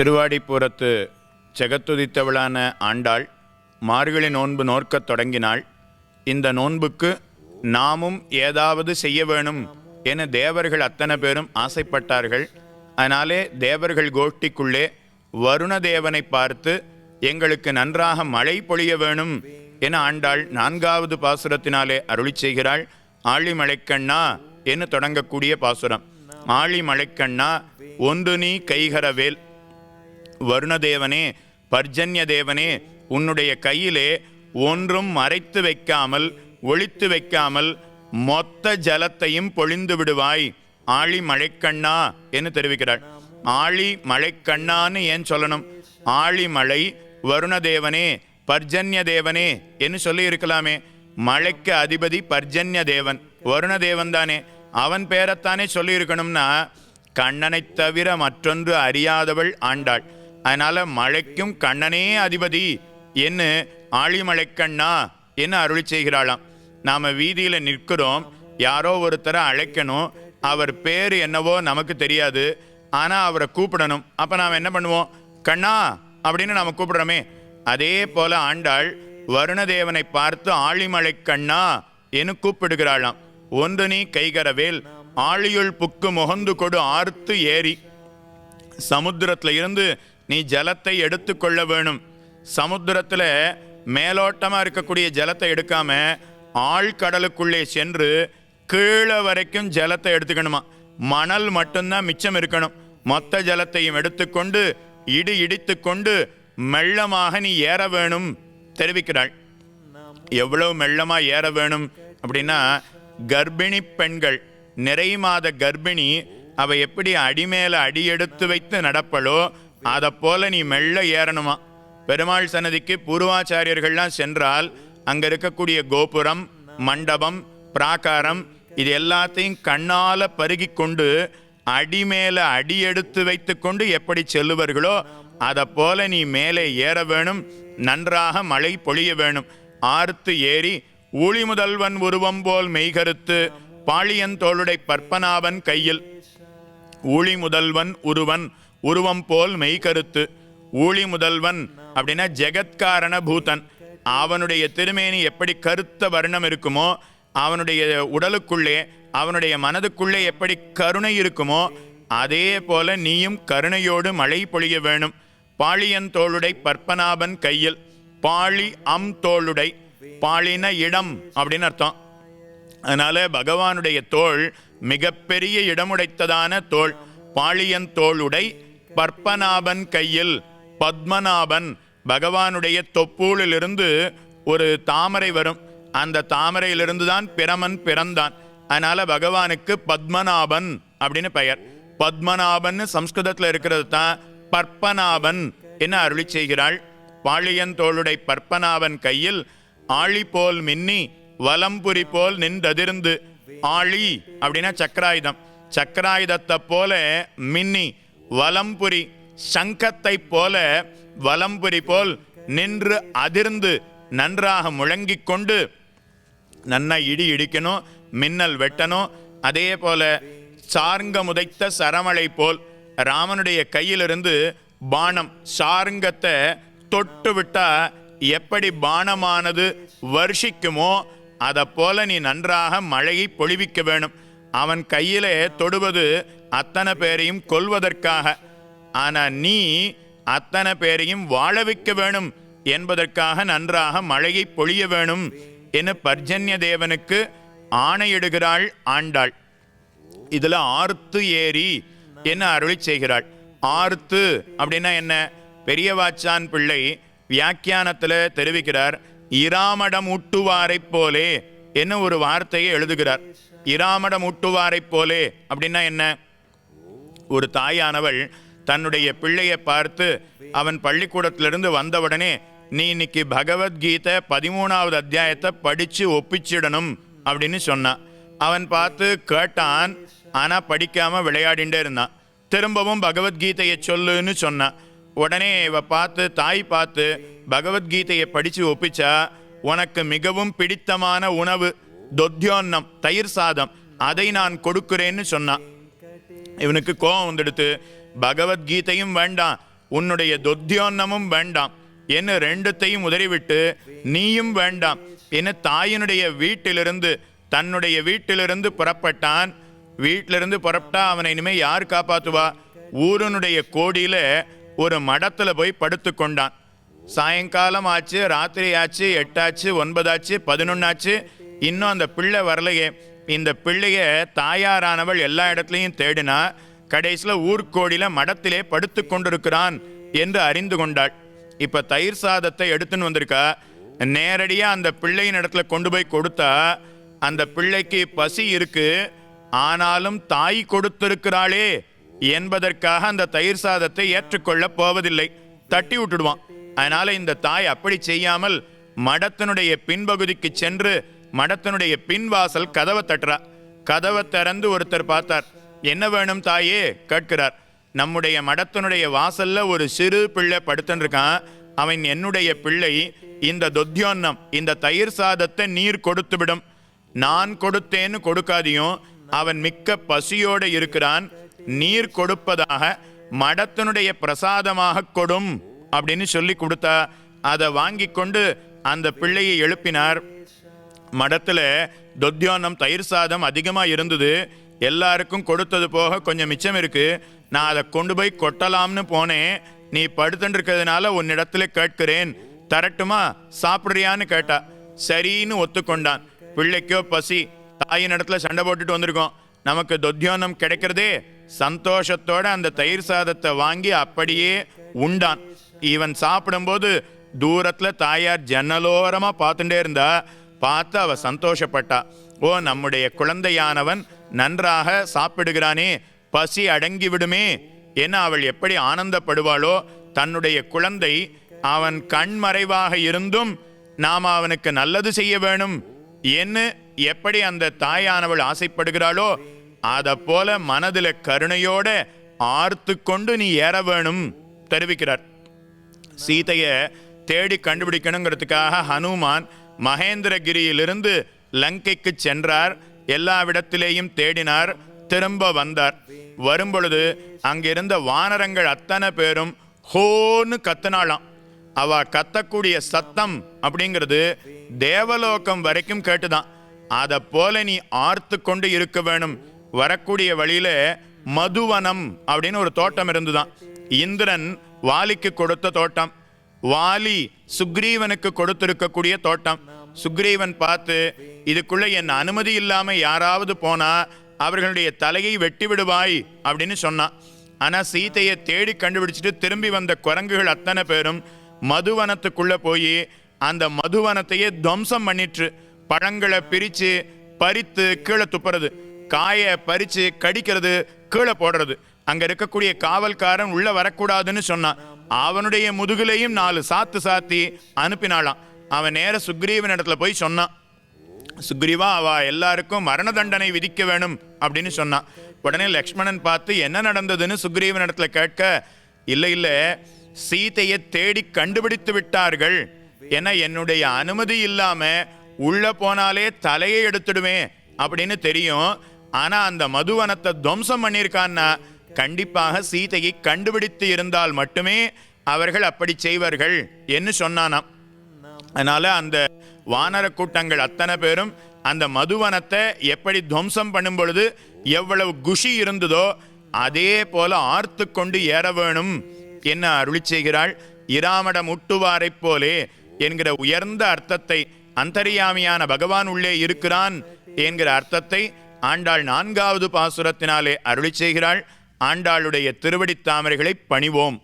திருவாடிப்புறத்து செகத்துதித்தவளான ஆண்டாள் மார்கழி நோன்பு நோற்கத் தொடங்கினாள். இந்த நோன்புக்கு நாமும் ஏதாவது செய்ய வேணும் என தேவர்கள் அத்தனை பேரும் ஆசைப்பட்டார்கள். அதனாலே தேவர்கள் கோஷ்டிக்குள்ளே வருண தேவனை பார்த்து எங்களுக்கு நன்றாக மழை பொழிய வேணும் என ஆண்டாள் நான்காவது பாசுரத்தினாலே அருளி செய்கிறாள். ஆழி மழைக்கண்ணா என்று தொடங்கக்கூடிய பாசுரம். ஆழி மழைக்கண்ணா ஒன்று நீ கைகரவேல் வருணதேவனே பர்ஜன்ய தேவனே உன்னுடைய கையிலே ஒன்றும் மறைத்து வைக்காமல் ஒளித்து வைக்காமல் மொத்த ஜலத்தையும் பொழிந்து விடுவாய். ஆழி மழைக்கண்ணா என்று தெரிவிக்கிறாள். ஆழி மழைக்கண்ணான்னு ஏன் சொல்லணும்? ஆழி மழை வருணதேவனே பர்ஜன்ய தேவனே என்று சொல்லி இருக்கலாமே. மழைக்கு அதிபதி பர்ஜன்ய தேவன் வருணதேவன் தானே. அவன் பேரைத்தானே சொல்லியிருக்கணும்னா கண்ணனைத் தவிர மற்றொன்று அறியாதவள் ஆண்டாள். அதனால மழைக்கும் கண்ணனே அதிபதி. என்ன? ஆழிமலைக்கண்ணா என்ன அருளி செய்கிறாளாம்? நாம் வீதியில் நிற்கிறோம். யாரோ ஒருத்தரை அழைக்கணும். அவர் பேர் என்னவோ நமக்கு தெரியாது. ஆனால் அவரை கூப்பிடணும். அப்போ நாம் என்ன பண்ணுவோம்? கண்ணா! அப்படின்னு நாம் கூப்பிடுறோமே. அதே போல ஆண்டாள் வருணதேவனை பார்த்து ஆழிமலை கண்ணா! என்று கூப்பிடுகிறாளாம். ஒன்று நீ கைகரவேல். ஆழியுள் புக்கு முகந்து கொடு. ஆர்த்து ஏறி. சமுத்திரத்தில் இருந்து நீ ஜலத்தை எடுத்துக்கொள்ள வேணும். சமுத்திரத்தில் மேலோட்டமாக இருக்கக்கூடிய ஜலத்தை எடுக்காம ஆழ்கடலுக்குள்ளே சென்று கீழே வரைக்கும் ஜலத்தை எடுத்துக்கணுமா? மணல் மட்டும்தான் மிச்சம் இருக்கணும். மொத்த ஜலத்தையும் எடுத்துக்கொண்டு இடி இடித்துக்கொண்டு மெல்லமாக நீ ஏற வேணும் தெரிவிக்கிறாள். எவ்வளவு மெல்லமாக ஏற வேணும் அப்படின்னா கர்ப்பிணி பெண்கள் நிறை மாத கர்ப்பிணி அவ எப்படி அடிமேல அடி எடுத்து வைத்து நடப்பளோ அதை போல நீ மெல்ல ஏறணுமா? பெருமாள் சன்னதிக்கு பூர்வாச்சாரியர்கள்லாம் சென்றால் அங்கே இருக்கக்கூடிய கோபுரம் மண்டபம் பிராகாரம் இது எல்லாத்தையும் கண்ணால் பருகி கொண்டு அடி மேலே அடி எடுத்து வைத்து கொண்டு எப்படி செல்லுவர்களோ அதை போல நீ மேலே ஏற வேணும் நன்றாக மழை பொழிய வேணும். ஆர்த்து ஏறி ஊழி முதல்வன் உருவம் போல் மெய்கருத்து பாளியன் தோளுடை பற்பனாவன் கையில். ஊழி முதல்வன் உருவன் உருவம் போல் மெய்கருத்து. ஊழி முதல்வன் அப்படின்னா ஜெகத்காரண பூதன். அவனுடைய திருமேனி எப்படி கருத்த வர்ணம் இருக்குமோ அவனுடைய உடலுக்குள்ளே அவனுடைய மனதுக்குள்ளே எப்படி கருணை இருக்குமோ அதே போல நீயும் கருணையோடு மழை பொழிய வேணும். பாளியன் தோளுடை பற்பனாபன் கையில். பாளி அம் தோளுடை பாளின இடம் அப்படின்னு அர்த்தம். அதனால பகவானுடைய தோள் மிகப்பெரிய இடமுடைத்ததான தோள். பாளியன் தோளுடை பற்பநாபன் கையில் பத்மநாபன் பகவானுடைய தொப்பூலிலிருந்து ஒரு தாமரை வரும். அந்த தாமரையிலிருந்து தான் பிரமன் பிறந்தான். அதனால பகவானுக்கு பத்மநாபன் அப்படின்னு பெயர். பத்மநாபன் சம்ஸ்கிருதத்தில் இருக்கிறது தான் பற்பநாபன் என்ன அருளி செய்கிறாள். பாளியன் தோளுடை பற்பநாபன் கையில் ஆழி போல் மின்னி வலம்புரி போல் நின்றதிர்ந்து ஆழி அப்படின்னா சக்கராயுதம். சக்கராயுதத்தை போல மின்னி வலம்புரி சங்கத்தை போல வலம்புரி போல் நின்று அதிர்ந்து நன்றாக முழங்கிக் கொண்டு நன்னா இடி இடிக்கணும் மின்னல் வெட்டணும். அதே போல சார்ங்க முதைத்த சரமழை போல் ராமனுடைய கையிலிருந்து பானம் சார்ங்கத்தை தொட்டு விட்டா எப்படி பானமானது வருஷிக்குமோ அதை போல நீ நன்றாக மழையை பொழிவிக்க வேணும். அவன் கையிலே தொடுவது அத்தனை பேரையும் கொல்வதற்காக. ஆனா நீ அத்தனை பேரையும் வாழ வைக்க வேணும். என்பதற்காக நன்றாக மழையை பொழிய வேணும் என பர்ஜன்ய தேவனுக்கு ஆணையிடுகிறாள் ஆண்டாள். இதுல ஆர்த்து ஏரி என்ன அருளி செய்கிறாள்? ஆர்த்து அப்படின்னா என்ன? பெரியவாச்சான் பிள்ளை வியாக்கியானத்துல தெரிவிக்கிறார் இராமடம் ஊட்டுவாரைப் போலே என்ன ஒரு வார்த்தையை எழுதுகிறார். இராமடம் ஊட்டுவாரைப் போலே அப்படின்னா என்ன? ஒரு தாயானவள் தன்னுடைய பிள்ளையை பார்த்து அவன் பள்ளிக்கூடத்திலிருந்து வந்தவுடனே நீ இன்னைக்கு பகவத்கீதை பதிமூணாவது அத்தியாயத்தை படித்து ஒப்பிச்சிடணும் அப்படின்னு சொன்னான் அவன் பார்த்து கேட்டான் ஆனால் படிக்காமல் விளையாடிண்டே இருந்தான் திரும்பவும் பகவத்கீதையை சொல்லுன்னு சொன்னான் உடனே இவ பார்த்து தாய் பார்த்து பகவத்கீதையை படித்து ஒப்பிச்சா உனக்கு மிகவும் பிடித்தமான உணவு தொத்தியோன்னம் தயிர் சாதம் அதை நான் கொடுக்கிறேன்னு சொன்னான் இவனுக்கு கோபம் வந்துடுத்து பகவத்கீதையும் வேண்டாம் உன்னுடைய தொத்தியோன்னமும் வேண்டாம். என்ன ரெண்டுத்தையும் உதறிவிட்டு நீயும் வேண்டாம். என்ன தாயினுடைய வீட்டிலிருந்து தன்னுடைய வீட்டிலிருந்து புறப்பட்டான். வீட்டிலிருந்து புறப்பட்டா அவனை இனிமேல் யார் காப்பாற்றுவா ஊரனுடைய கோடியில் ஒரு மடத்தில் போய் படுத்து கொண்டான் சாயங்காலம் ஆச்சு ராத்திரி ஆச்சு எட்டாச்சு ஒன்பதாச்சு பதினொன்னாச்சு. இன்னும் அந்த பிள்ளை வரலையே. இந்த பிள்ளைய தாயாரானவள் எல்லா இடத்துலையும் தேடினா கடைசியில் ஊர்க்கோடியில் மடத்திலே படுத்து கொண்டிருக்கிறான் என்று அறிந்து கொண்டாள். இப்போ தயிர் சாதத்தை எடுத்துன்னு வந்திருக்கா? நேரடியாக அந்த பிள்ளையின் இடத்துல கொண்டு போய் கொடுத்தா அந்த பிள்ளைக்கு பசி இருக்கு ஆனாலும் தாய் கொடுத்திருக்கிறாளே என்பதற்காக அந்த தயிர் சாதத்தை ஏற்றுக்கொள்ளப் போவதில்லை. தட்டி விட்டுடுவான். அதனால இந்த தாய் அப்படி செய்யாமல் மடத்தினுடைய பின்பகுதிக்கு சென்று மடத்தினுடைய பின்வாசல் கதவை தட்டுறா. கதவை திறந்து ஒருத்தர் பார்த்தார். என்ன வேணும் தாயே? கேட்கிறார். நம்முடைய மடத்தினுடைய வாசல்ல ஒரு சிறு பிள்ளை படுத்துன்னு இருக்கான். அவன் என்னுடைய பிள்ளை. இந்த தொத்தியோன்னம் இந்த தயிர் சாதத்தை நீர் கொடுத்து விடும். நான் கொடுத்தேன்னு கொடுக்காதியும் அவன் மிக்க பசியோடு இருக்கிறான். நீர் கொடுப்பதாக மடத்தினுடைய பிரசாதமாக கொடும் அப்படின்னு சொல்லி கொடுத்தா. அதை வாங்கி கொண்டு அந்த பிள்ளையை எழுப்பினார். மடத்தில் தொத்தியோனம் தயிர் சாதம் அதிகமாக இருந்தது. எல்லாருக்கும் கொடுத்தது போக கொஞ்சம் மிச்சம் இருக்கு. நான் அதை கொண்டு போய் கொட்டலாம்னு போனேன். நீ படுத்துட்டுருக்கிறதுனால உன்னிடத்துல கேட்கிறேன். தரட்டுமா? சாப்பிட்றியான்னு கேட்டா. சரின்னு ஒத்துக்கொண்டான். பிள்ளைக்கோ பசி தாயின் இடத்துல சண்டை போட்டுட்டு வந்திருக்கோம். நமக்கு தொத்தியோன்னம் கிடைக்கிறதே சந்தோஷத்தோட அந்த தயிர் சாதத்தை வாங்கி அப்படியே உண்டான். இவன் சாப்பிடும்போது தூரத்தில் தாயார் ஜன்னலோரமாக பார்த்துட்டே இருந்தா பார்த்து அவ சந்தோஷப்பட்டா. ஓ நம்முடைய குழந்தையானவன் நன்றாக சாப்பிடுகிறானே பசி அடங்கி விடுமே. என அவள் எப்படி ஆனந்தப்படுவாளோ தன்னுடைய குழந்தை அவன் கண்மறைவாக இருந்தும் நாம் அவனுக்கு நல்லது செய்ய வேணும். என்று எப்படி அந்த தாயானவள் ஆசைப்படுகிறாளோ அதை போல மனதில் கருணையோட ஆர்த்து கொண்டு நீ ஏற வேணும் தெரிவிக்கிறார். சீதையை தேடி கண்டுபிடிக்கணுங்கிறதுக்காக ஹனுமான் மகேந்திரகிரியிலிருந்து லங்கைக்கு சென்றார். எல்லாவிடத்திலேயும் தேடினார். திரும்ப வந்தார். வரும்பொழுது அங்கிருந்த வானரங்கள் அத்தனை பேரும் ஹோன்னு கத்தினாளாம். அவ கத்தக்கூடிய சத்தம் அப்படிங்கிறது தேவலோகம் வரைக்கும் கேட்டுதான். அதை போல நீ ஆர்த்து கொண்டு இருக்க வேணும். வரக்கூடிய வழியில மதுவனம் அப்படின்னு ஒரு தோட்டம் இருந்துதான். இந்திரன் வாலிக்கு கொடுத்த தோட்டம். வாலி சுக்ரீவனுக்கு கொடுத்திருக்கக்கூடிய தோட்டம். சுக்ரீவன் பார்த்து இதுக்குள்ளே என் அனுமதி இல்லாமல் யாராவது போனால் அவர்களுடைய தலையை வெட்டி விடுவாய் அப்படின்னு சொன்னான். ஆனால் சீதையை தேடி கண்டுபிடிச்சிட்டு திரும்பி வந்த குரங்குகள் அத்தனை பேரும் மதுவனத்துக்குள்ளே போய் அந்த மதுவனத்தையே துவம்சம் பண்ணிட்டு பழங்களை பிரித்து பறித்து கீழே துப்புறது காயை பறித்து கடிக்கிறது கீழே போடுறது. அங்கே இருக்கக்கூடிய காவல்காரன் உள்ளே வரக்கூடாதுன்னு சொன்னான். அவனுடைய முதுகுலையும் நாலு சாத்து சாத்தி அனுப்பினாளாம். அவன் நேர சுக்ரீவன் இடத்துல போய் சொன்னான். சுக்ரீவா அவ எல்லாருக்கும் மரண தண்டனை விதிக்க வேணும் அப்படின்னு சொன்னான். உடனே லக்ஷ்மணன் பார்த்து என்ன நடந்ததுன்னு சுக்ரீவன் இடத்துல கேட்க இல்லை இல்லை சீதையை தேடி கண்டுபிடித்து விட்டார்கள். என என்னுடைய அனுமதி இல்லாம உள்ள போனாலே தலையை எடுத்துடுவேன் அப்படின்னு தெரியும். ஆனா அந்த மதுவனத்தை துவம்சம் பண்ணியிருக்கான்னா கண்டிப்பாக சீதையை கண்டுபிடித்து இருந்தால் மட்டுமே அவர்கள் அப்படி செய்வார்கள் என்று சொன்னானாம். அதனால் அந்த வானர கூட்டங்கள் அத்தனை பேரும் அந்த மதுவனத்தை எப்படி துவம்சம் பண்ணும் பொழுது எவ்வளவு குஷி இருந்ததோ அதே போல ஆர்த்து கொண்டு ஏற வேணும் என்ன அருளி செய்கிறாள் இராமடம் முட்டுவாரைப் போலே என்கிற உயர்ந்த அர்த்தத்தை அந்தரியாமியான பகவான் உள்ளே இருக்கிறான் என்கிற அர்த்தத்தை ஆண்டாள் நான்காவது பாசுரத்தினாலே அருளி செய்கிறாள். ஆண்டாளுடைய திருவடித் தாமரைகளை பணிவோம்.